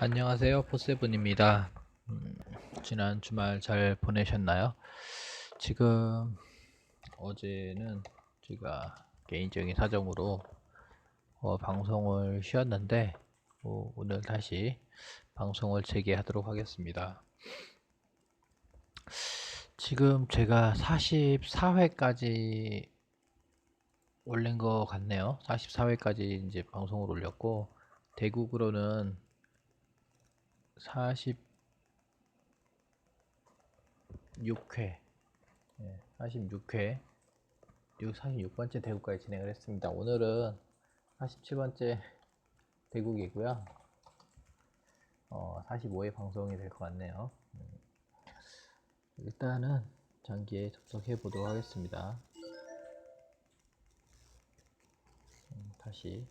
안녕하세요. 포세븐입니다. 음, 지난 주말 잘 보내셨나요? 지금 어제는 제가 개인적인 사정으로 어, 방송을 쉬었는데 어, 오늘 다시 방송을 재개하도록 하겠습니다. 지금 제가 44회까지 올린 것 같네요. 44회까지 이제 방송을 올렸고 대국으로는 46회, 46회, 46번째 대국까지 진행을 했습니다. 오늘은 47번째 대국이고요. 어, 45회 방송이 될 것 같네요. 음, 일단은 장기에 접속해 보도록 하겠습니다. 음, 다시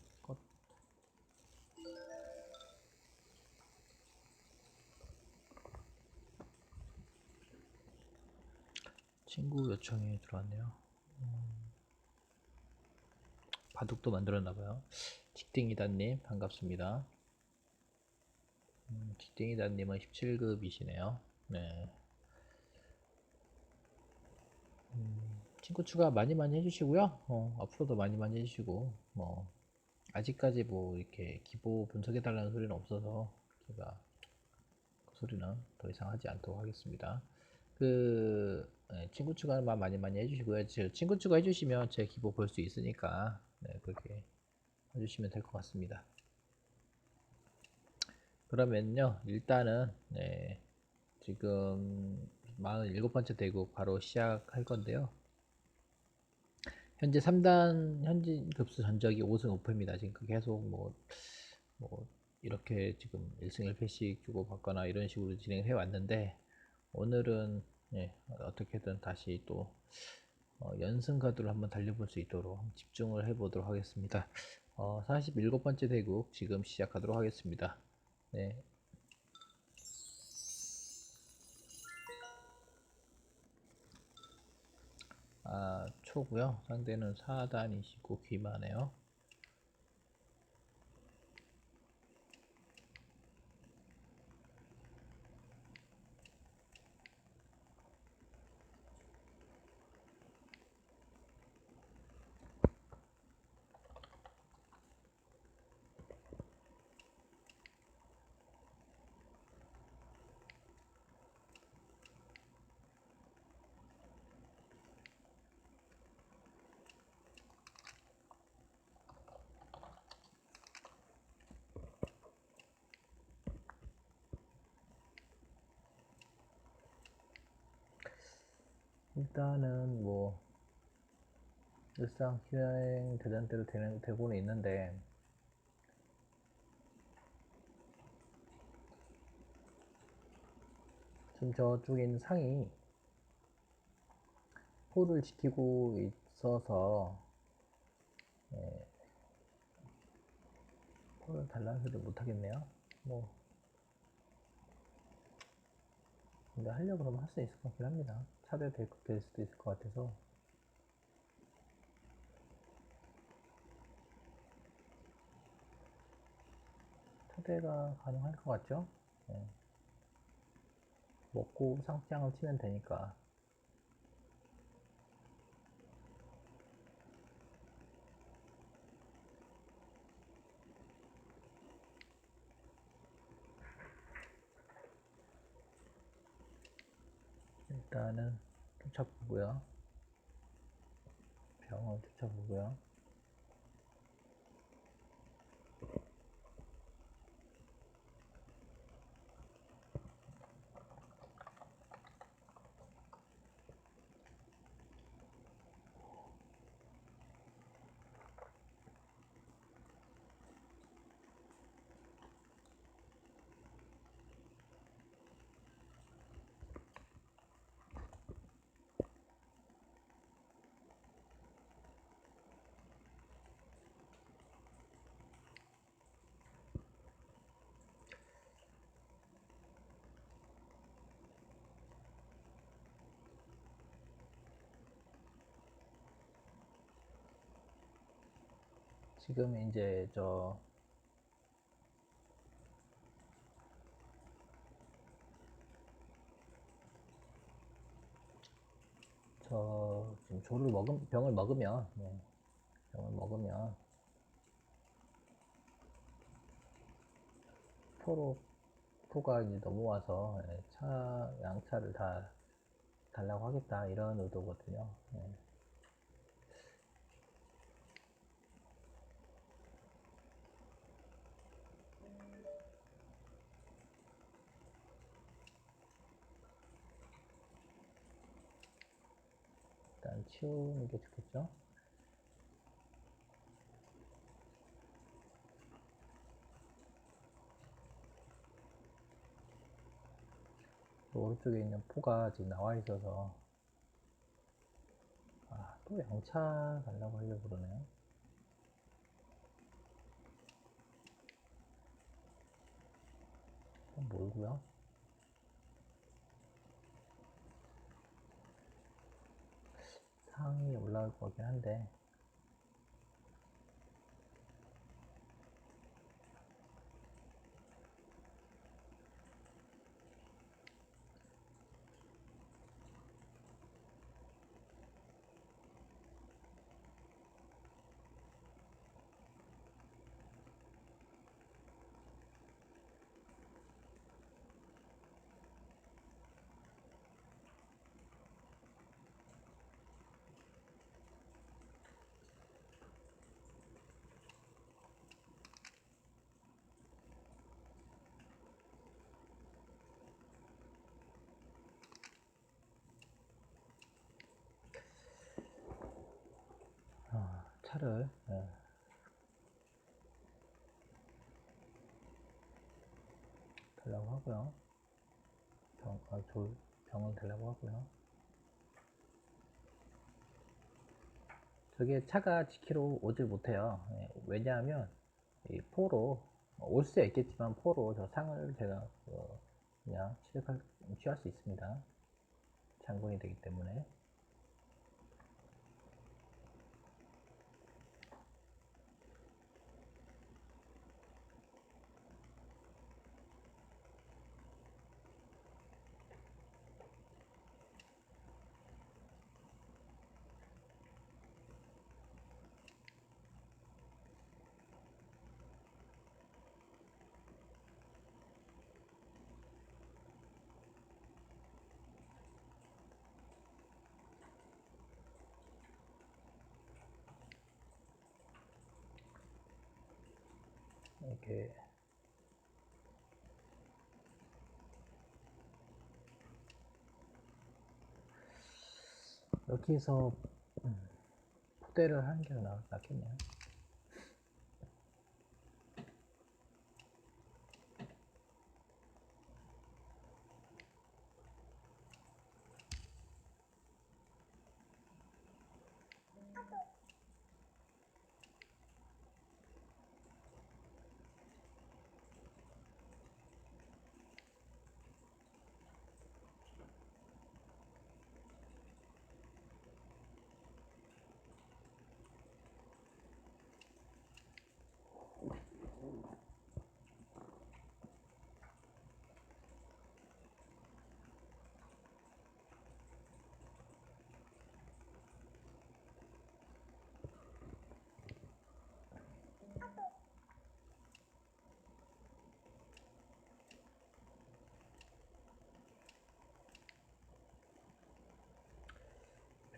친구 요청이 들어왔네요. 음, 바둑도 만들었나봐요. 직딩이다님 반갑습니다. 음, 직딩이다님은 17급이시네요. 네. 음, 친구 추가 많이 많이 해주시고요. 어, 앞으로도 많이 많이 해주시고 뭐 아직까지 뭐 이렇게 기보 분석해달라는 소리는 없어서 제가 그 소리는 더 이상 하지 않도록 하겠습니다. 그 네, 친구 추가만 많이 많이 해주시고요. 저 친구 추가 해주시면 제 기보 볼 수 있으니까 네, 그렇게 해주시면 될 것 같습니다. 그러면요, 일단은 네, 지금 47번째 대국 바로 시작할 건데요. 현재 3단 현진 급수 전적이 5승 5패입니다. 지금 그 계속 뭐, 뭐 이렇게 지금 1승 1패씩 주고 받거나 이런 식으로 진행해 왔는데 오늘은 예, 어떻게든 다시 또 어, 연승 카드로 한번 달려볼 수 있도록 집중을 해보도록 하겠습니다. 어, 47번째 대국 지금 시작하도록 하겠습니다. 네. 아, 초고요. 상대는 4단이시고 귀마네요. 일단은 뭐 일상 휴행 대단대로 되는, 되고는 있는데 지금 저쪽에 있는 상이 포를 지키고 있어서 예, 포를 소리 못하겠네요. 뭐 근데 하려고 그러면 할 수 있을 것 같긴 합니다 차대 될, 될 수도 있을 것 같아서 차대가 가능할 것 같죠? 네. 먹고 상장을 치면 되니까 일단은 쫓아보고요. 병원 쫓아보고요 지금 이제 저 저, 지금 조를 먹음, 병을 먹으면, 네. 병을 먹으면, 포로, 포가 이제 넘어와서, 네, 차, 양차를 다 달라고 하겠다, 이런 의도거든요. 네. 일단 치우는 게 좋겠죠? 오른쪽에 있는 포가 지금 나와 있어서 아, 또 양차 달라고 하려고 그러네요. 좀 몰고요. 올라올 거긴 한데 아, 차를 예. 달라고 하고요. 병, 아, 조, 병을 달라고 하고요. 저게 차가 지키러 오질 못해요. 예, 왜냐하면 이 포로 올 수 있겠지만 포로 저 상을 제가 어, 그냥 취할, 취할 수 있습니다. 장군이 되기 때문에. 이렇게 여기서 음, 포대를 하는 게 나- 낫겠네요.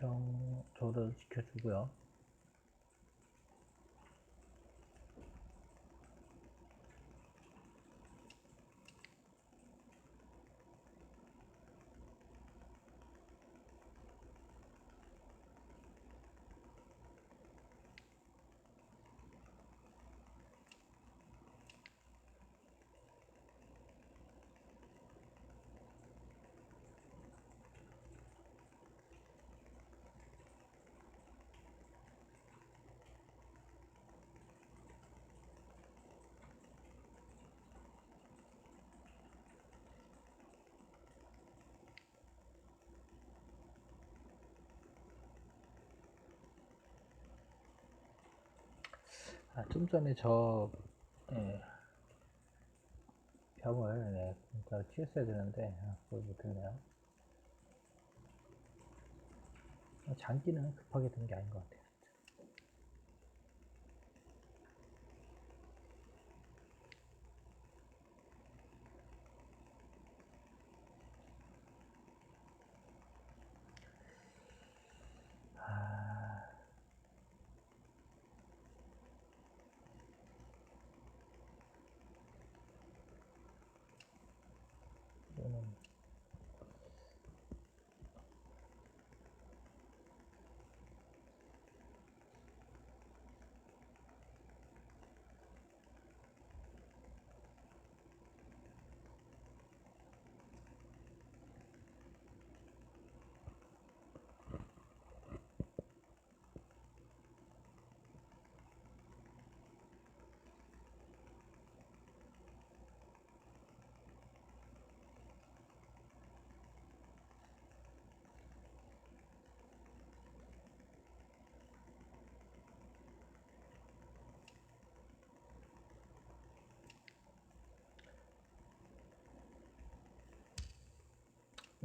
병 조를 지켜주고요. 아, 좀 전에 저 예, 병을 네, 진짜 치웠어야 되는데 아, 그걸 못했네요. 장기는 급하게 드는 게 아닌 것 같아요.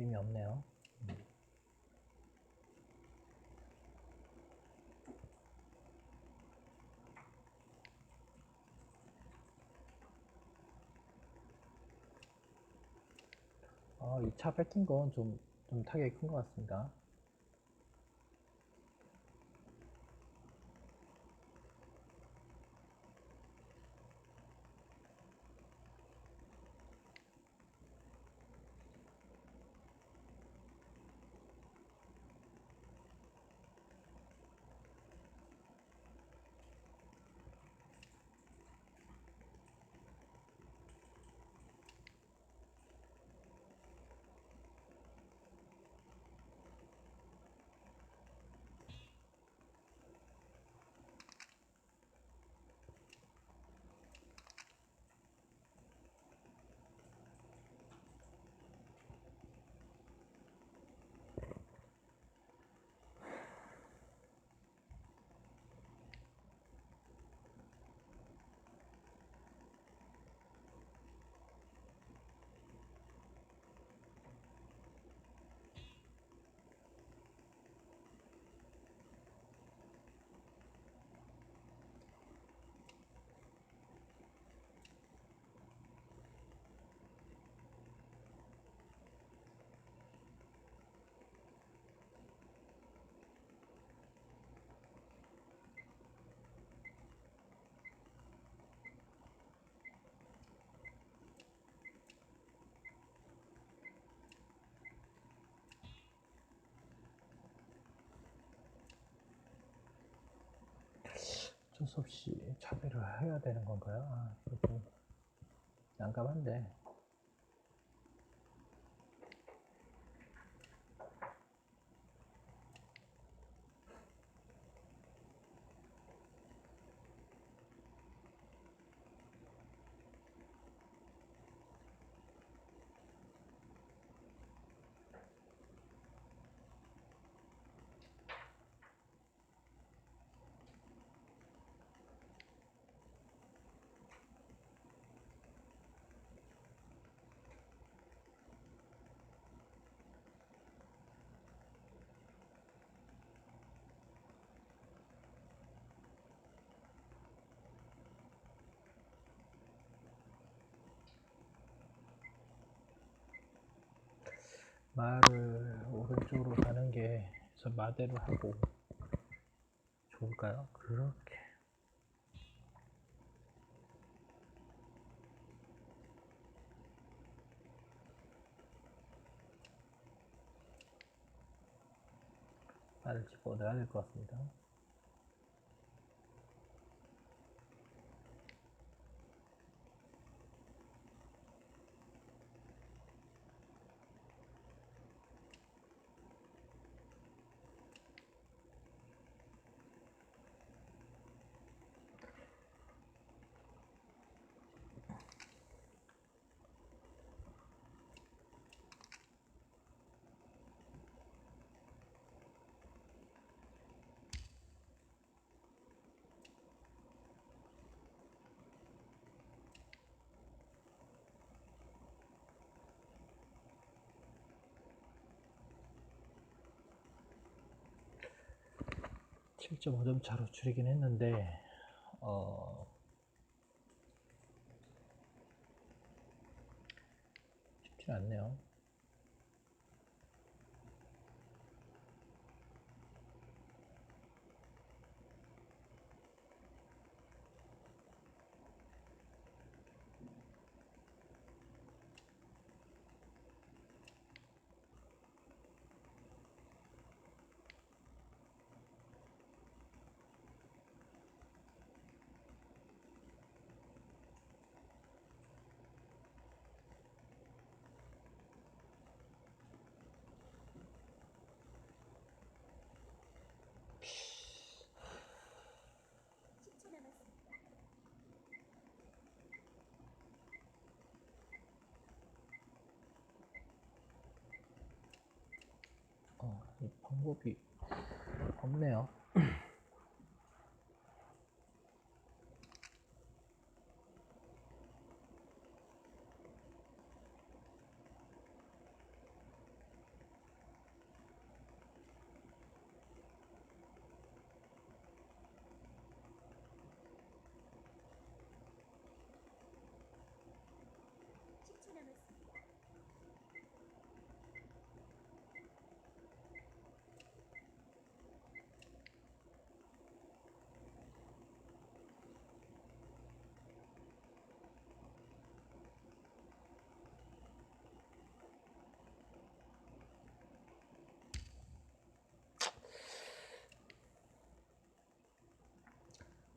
의미 없네요. 어, 2차 뺏긴 건 좀, 좀 타격이 큰 것 같습니다. 어쩔 수 없이 차별을 해야 되는 건가요? 아, 좀 난감한데. 말을 오른쪽으로 가는 게 그래서 마대로 하고 좋을까요? 그렇게 말을 집어넣어야 될 것 같습니다. 7.5점 차로 줄이긴 했는데 어 쉽진 않네요. 방법이 없네요.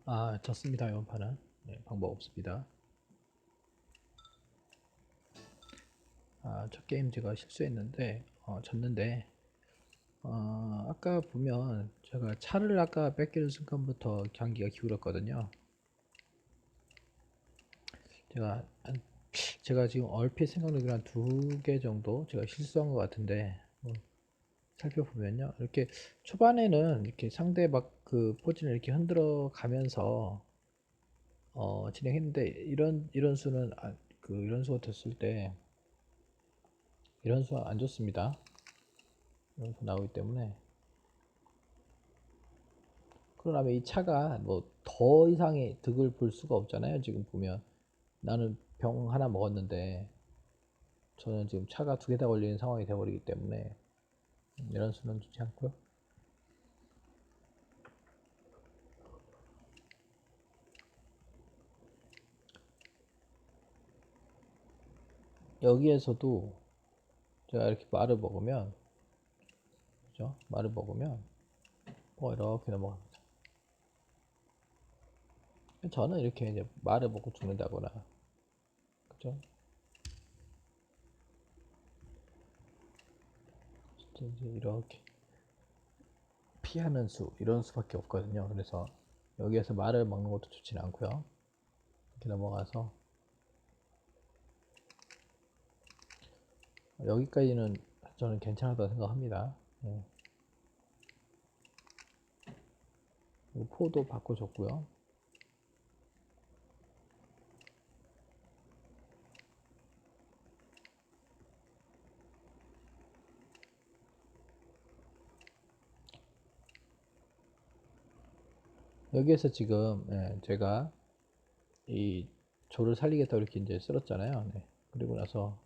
아, 졌습니다. 이번 판은. 네, 방법 없습니다. 아, 첫 게임 제가 실수했는데, 어, 졌는데, 어, 아까 보면 제가 차를 아까 뺏기는 순간부터 경기가 기울었거든요. 제가 한, 제가 지금 얼핏 생각나기로 한두 개 정도 제가 실수한 것 같은데, 뭐, 살펴보면요. 이렇게 초반에는 이렇게 상대 막 그 포진을 이렇게 흔들어 가면서 어, 진행했는데 이런 이런 수는 아, 그 이런 수가 됐을 때 이런 수가 안 좋습니다. 이런 수 나오기 때문에 그러면 이 차가 뭐 더 이상의 득을 볼 수가 없잖아요. 지금 보면 나는 병 하나 먹었는데 저는 지금 차가 두 개 다 걸리는 상황이 돼버리기 때문에 이런 수는 좋지 않고요. 여기에서도 제가 이렇게 말을 먹으면 그죠? 말을 먹으면 뭐 이렇게 넘어갑니다. 저는 이렇게 이제 말을 먹고 죽는다거나 그죠? 이제 이렇게 피하는 수 이런 수밖에 없거든요. 그래서 여기에서 말을 먹는 것도 좋지는 않고요. 이렇게 넘어가서 여기까지는 저는 괜찮다고 생각합니다. 예. 포도 바꿔줬고요. 여기에서 지금 예, 제가 이 조를 살리겠다고 이렇게 이제 쓸었잖아요. 네. 그리고 나서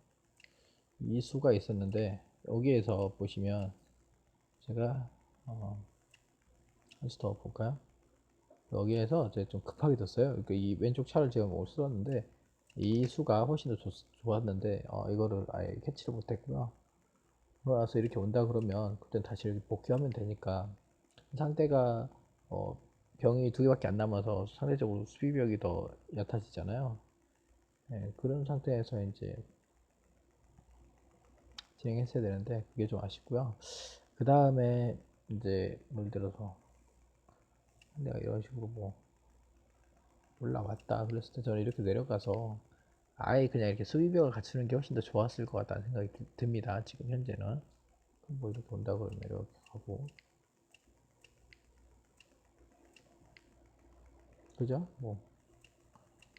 이 수가 있었는데 여기에서 보시면 제가 어, 한 수 더 볼까요? 여기에서 이제 좀 급하게 뒀어요. 그러니까 이 왼쪽 차를 제가 못 쓸었는데 이 수가 훨씬 더 좋, 좋았는데 어, 이거를 아예 캐치를 못했고요. 그러고 나서 이렇게 온다 그러면 그때 다시 이렇게 복귀하면 되니까 상대가 어, 병이 두 개밖에 안 남아서 상대적으로 수비력이 더 얕아지잖아요. 네, 그런 상태에서 이제 진행했어야 되는데 그게 좀 아쉽고요. 그 다음에 이제 예를 들어서 내가 이런 식으로 뭐 올라왔다 그랬을 때 저는 이렇게 내려가서 아예 그냥 이렇게 수비벽을 갖추는 게 훨씬 더 좋았을 것 같다는 생각이 듭니다. 지금 현재는 뭐 이렇게 온다 그러면 이렇게 가고 그죠? 뭐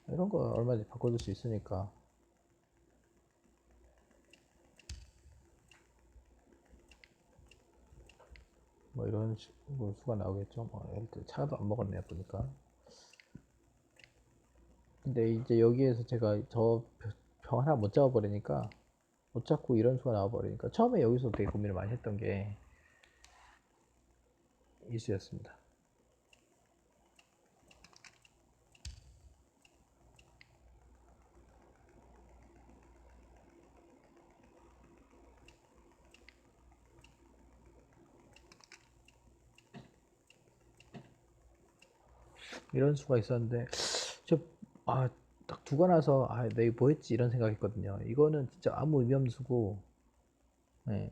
이런 거 얼마든지 바꿔줄 수 있으니까 뭐 이런 식으로 수가 나오겠죠. 뭐 예를 들어 차도 안 먹었네 보니까. 근데 이제 여기에서 제가 저 병 하나 못 잡아버리니까 못 잡고 이런 수가 나와버리니까 처음에 여기서 되게 고민을 많이 했던 게 이수였습니다. 이런 수가 있었는데 저아딱 두고 나서 아 내가 뭐 했지 이런 생각했거든요. 이거는 진짜 아무 의미 없는 수고 예.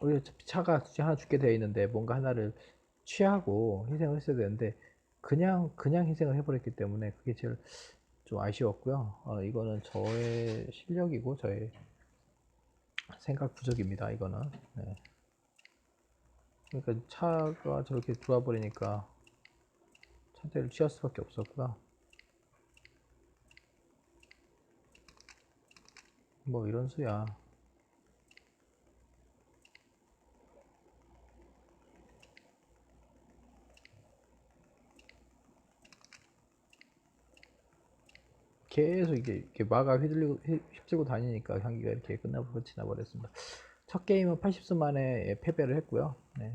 우리 어차피 차가 하나 죽게 되어 있는데 뭔가 하나를 취하고 희생을 했어야 되는데 그냥 그냥 희생을 해버렸기 때문에 그게 제일 좀 아쉬웠고요. 어, 이거는 저의 실력이고 저의 생각 부족입니다. 이거는. 네. 그러니까 차가 저렇게 들어와 버리니까 차대를 취할 수밖에 없었고요. 뭐 이런 수야. 계속 이게 이렇게 마가 휘둘리고 휘- 휩쓸고 다니니까 경기가 이렇게 끝나고 끝이 나버렸습니다. 첫 게임은 80수 만에 패배를 했고요. 네.